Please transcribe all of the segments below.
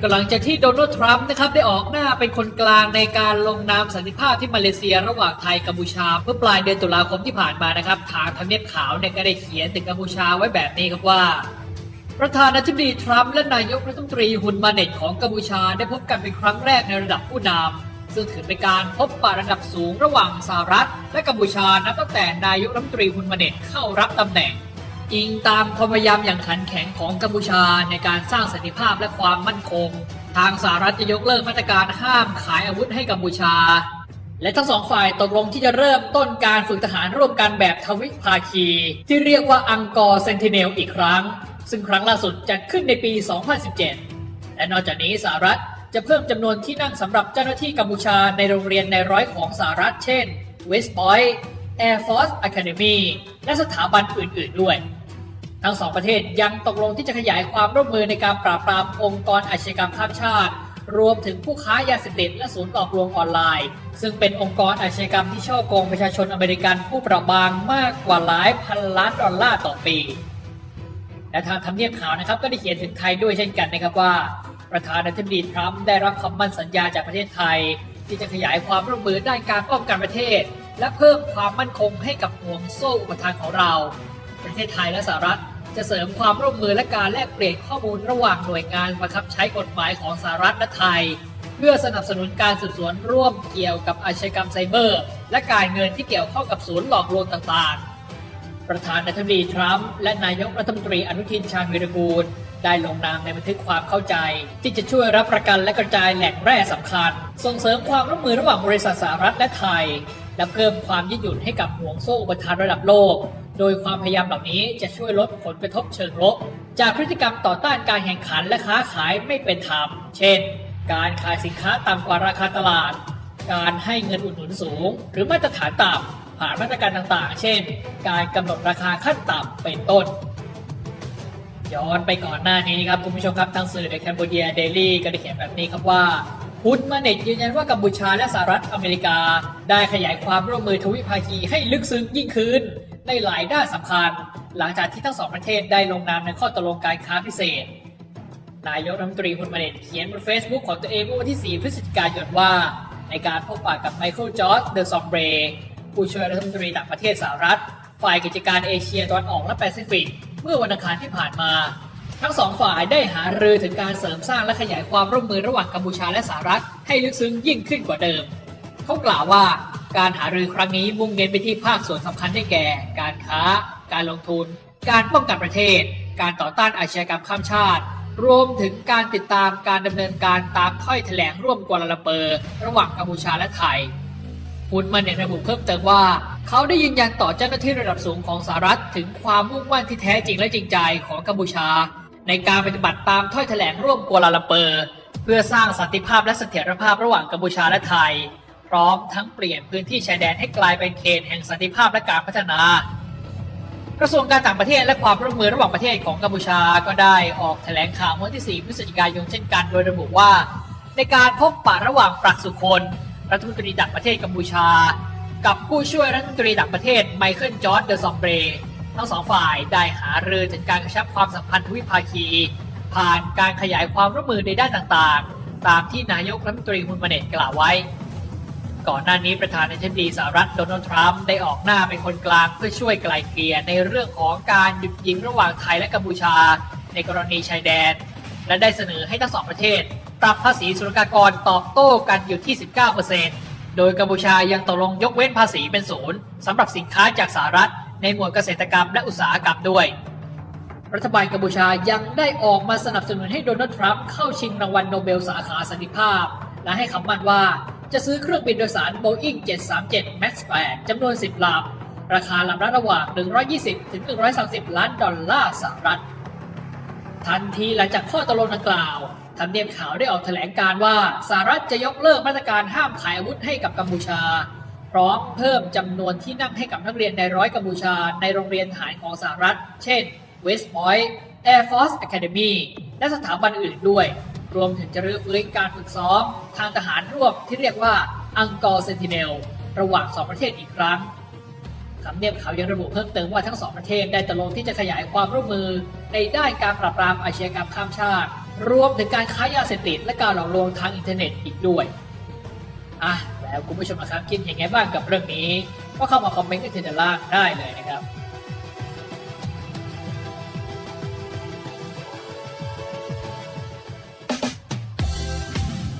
ก็หลังจากที่โดนัลด์ทรัมป์นะครับได้ออกหน้าเป็นคนกลางในการลงนามสันติภาพที่มาเลเซียระหว่างไทยกัมพูชาเมื่อปลายเดือนตุลาคมที่ผ่านมานะครับทางทำเนียบขาวเนี่ยก็ได้เขียนถึงกัมพูชาไว้แบบนี้ครับว่า ประธานาธิบดีทรัมป์และนายกรัฐมนตรีฮุนมาเน็ตของกัมพูชาได้พบกันเป็นครั้งแรกในระดับผู้นำซึ่งถือเป็นการพบปะระดับสูงระหว่างสหรัฐ และกัมพูชานับตั้งแต่นายกรัฐมนตรีฮุนมาเน็ตเข้ารับตำแหน่ง อิงตามความพยายามอย่างขันแข็งของกัมพูชาในการสร้างสันติภาพและความมั่นคง ทางสหรัฐจะยกเลิกมาตรการห้ามขายอาวุธให้กัมพูชา และทั้งสองฝ่ายตกลงที่จะเริ่มต้นการฝึกทหารร่วมกันแบบทวิภาคี ที่เรียกว่าอังกอร์เซนติเนลอีกครั้ง ซึ่งครั้งล่าสุดจัดขึ้นในปี 2017 และนอกจากนี้สหรัฐจะเพิ่มจำนวนที่นั่งสำหรับเจ้าหน้าที่กัมพูชาในโรงเรียนในร้อยของสหรัฐเช่น West Point Air Force Academy และสถาบันอื่น ๆ ด้วย ทั้งสองประเทศยังตกลงที่จะขยายความร่วมมือในการปราบปรามองค์กรอาชญากรรมข้ามชาติ รวมถึงผู้ค้ายาเสพติดและศูนย์หลอกลวงออนไลน์ ซึ่งเป็นองค์กรอาชญากรรมที่ช่อโกงประชาชนอเมริกันผู้เปราะบางมากกว่าหลายพันล้านดอลลาร์ต่อปี และทางทำเนียบขาวนะครับก็ได้เขียนถึงไทยด้วยเช่นกันนะครับว่า ประธานาธิบดีทรัมป์ได้รับคำมั่นสัญญาจากประเทศไทย ที่จะขยายความร่วมมือด้านการป้องกันประเทศ และเพิ่มความมั่นคงให้กับห่วงโซ่อุปทานของเรา ประเทศไทยและสหรัฐ จะเสริมความร่วมมือและการแลกเปลี่ยนข้อมูลระหว่างหน่วยงานบังคับใช้กฎหมายของสหรัฐและไทย เพื่อสนับสนุนการสืบสวนร่วมเกี่ยวกับอาชญากรรมไซเบอร์ และการเงินที่เกี่ยวข้องกับศูนย์หลอกลวงต่างๆ ประธานาธิบดีทรัมป์และนายกรัฐมนตรีอนุทินชาญวิรกูลได้ลงนามในบันทึกความเข้าใจ ที่จะช่วยรับประกันและกระจายแหล่งแร่สำคัญ ส่งเสริมความร่วมมือระหว่างบริษัทสหรัฐและไทย และเพิ่มความยืดหยุ่นให้กับห่วงโซ่อุปทานระดับโลก โดยความพยายามเหล่านี้จะช่วยลดผลกระทบเชิงลบ จากพฤติกรรมต่อต้านการแข่งขันและค้าขายไม่เป็นธรรม เช่น การขายสินค้าต่ำกว่าราคาตลาด การให้เงินอุดหนุนสูง หรือมาตรฐานต่ำผ่านมาตรการต่างๆ เช่น การกำหนดราคาขั้นต่ำเป็นต้นย้อนไปก่อนหน้านี้ครับคุณผู้ชมครับทางสื่อในแคนเบเดียเดลี่ก็ได้เขียนแบบนี้ครับว่าฮุนมาเน็ตยืนยันว่ากัมพูชาและสหรัฐอเมริกา ได้ขยายความร่วมมือทวิภาคีให้ลึกซึ้งยิ่งขึ้น ในหลายด้านสำคัญ หลังจากที่ทั้งสองประเทศได้ลงนามในข้อตกลงการค้าพิเศษ นายกรัฐมนตรีฮุนมาเน็ตเขียนบน Facebook ของตัวเองเมื่อวันที่ 4 พฤศจิกายนว่า ในการพบปะกับไมเคิลจอร์จเดอะซอมเบรผู้ช่วยรัฐมนตรีต่างประเทศสหรัฐ ฝ่ายกิจการเอเชียตะวันออกและแปซิฟิก เมื่อวันอังคารที่ผ่านมา ทั้งสองฝ่ายได้หารือถึงการเสริมสร้างและขยายความร่วมมือระหว่างกัมพูชาและสหรัฐให้ลึกซึ้งยิ่งขึ้นกว่าเดิม เขากล่าวว่า การหารือครั้งนี้มุ่งเน้นไปที่ภาคส่วนสำคัญได้แก่ การค้า การลงทุน การป้องกันประเทศ การต่อต้านอาชญากรรมข้ามชาติ รวมถึงการติดตามการดำเนินการตามถ้อยแถลงร่วมกัวลาลัมเปอร์ ระหว่างกัมพูชาและไทยคุณมันเนี่ยระบุเพิ่มเติมว่า เขาได้ยืนยันต่อเจ้าหน้าที่ระดับสูงของสหรัฐ ถึงความมุ่งมั่นที่แท้จริงและจริงใจของกัมพูชา ในการปฏิบัติตามถ้อยแถลงร่วมกัวลาลัมเปอร์ เพื่อสร้างสันติภาพและเสถียรภาพระหว่างกัมพูชาและไทย พร้อมทั้งเปลี่ยนพื้นที่ชายแดนให้กลายเป็นเขตแห่งสันติภาพและการพัฒนา กระทรวงการต่างประเทศและความร่วมมือระหว่างประเทศของกัมพูชาก็ได้ออกแถลงข่าวเมื่อที่ 4 พฤศจิกายนเช่นกัน โดยระบุว่า ในการพบปะระหว่างปรักสุคนรัฐมนตรีต่างประเทศกัมพูชา กับผู้ช่วยรัฐมนตรีต่างประเทศไมเคิลจอร์ดเดอะซอมเบรทั้งสองฝ่ายได้หารือถึงการกระชับความสัมพันธ์ทวิภาคี ผ่านการขยายความร่วมมือในด้านต่างๆ ตามที่นายกรัฐมนตรีฮุนมาเน็ตกล่าวไว้ ก่อนหน้านี้ประธานาธิบดีสหรัฐโดนัลด์ทรัมป์ได้ออกหน้าเป็นคนกลางเพื่อช่วยไกลเกลี่ยในเรื่องของการหยุดยิงระหว่างไทยและกัมพูชา ในกรณีชายแดน และได้เสนอให้ทั้งสองประเทศ ปรับภาษีศุลกากรตอบโต้กันอยู่ที่ 19%โดยกัมพูชายังตกลงยกเว้นภาษีเป็นศูนย์สำหรับสินค้าจากสหรัฐ ในหมวดเกษตรกรรมและอุตสาหกรรมด้วยรัฐบาลกัมพูชายังได้ออกมาสนับสนุนให้โดนัลด์ทรัมป์เข้าชิงรางวัลโนเบลสาขาสันติภาพ และให้คำมั่นว่า จะซื้อเครื่องบินโดยสาร Boeing 737 MAX 8จำนวน 10 ลำ ราคาลำละระหว่าง 120 ถึง 130 ล้านดอลลาร์สหรัฐ ทันทีหลังจากข้อตกลงดังกล่าวทำเนียบขาวได้ออกแถลงการว่าสหรัฐจะยกเลิกมาตรการห้ามขายอาวุธให้กับกัมพูชา พร้อมเพิ่มจำนวนที่นั่งให้กับนักเรียนในร้อยกัมพูชา ในโรงเรียนทหารของสหรัฐ เช่น West Point Air Force Academy และสถาบันอื่นด้วย รวมถึงจะรื้อฟื้นการฝึกซ้อมทางทหารร่วมที่เรียกว่าอังกอร์เซนติเนลระหว่างสองประเทศอีกครั้งคำเนียบเขายังระบุเพิ่มเติมว่าทั้งสองประเทศได้ตกลงที่จะขยายความร่วมมือในด้านการปราบปรามอาชญากรรมข้ามชาติ รวมถึงการค้ายาเสพติดและการหลอกลวงทางอินเทอร์เน็ตอีกด้วยอะแล้วคุณผู้ชมนะครับคิดยังไงบ้างกับเรื่องนี้ ก็เข้ามาคอมเมนต์กันที่ด้านล่างได้เลยนะครับ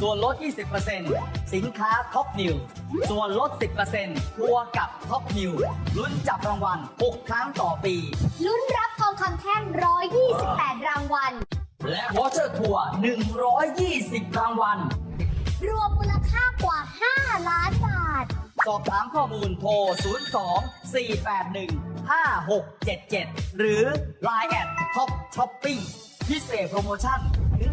ส่วนลด 20%สินค้าท็อปนิวส่วนลด 10%ทัวร์กับท็อปนิวลุ้นจับรางวัล 6 ครั้งต่อปี ลุ้นรับทองคำแท่ง 128 รางวัล และวอเชอร์ทัวร์ 120 รางวัล รวมมูลค่ากว่า 5 ล้านบาท สอบถามข้อมูลโทร 02 481 5677 หรือ Line แอดท็อปช้อปปิ้งพิเศษโปรโมชั่นถึง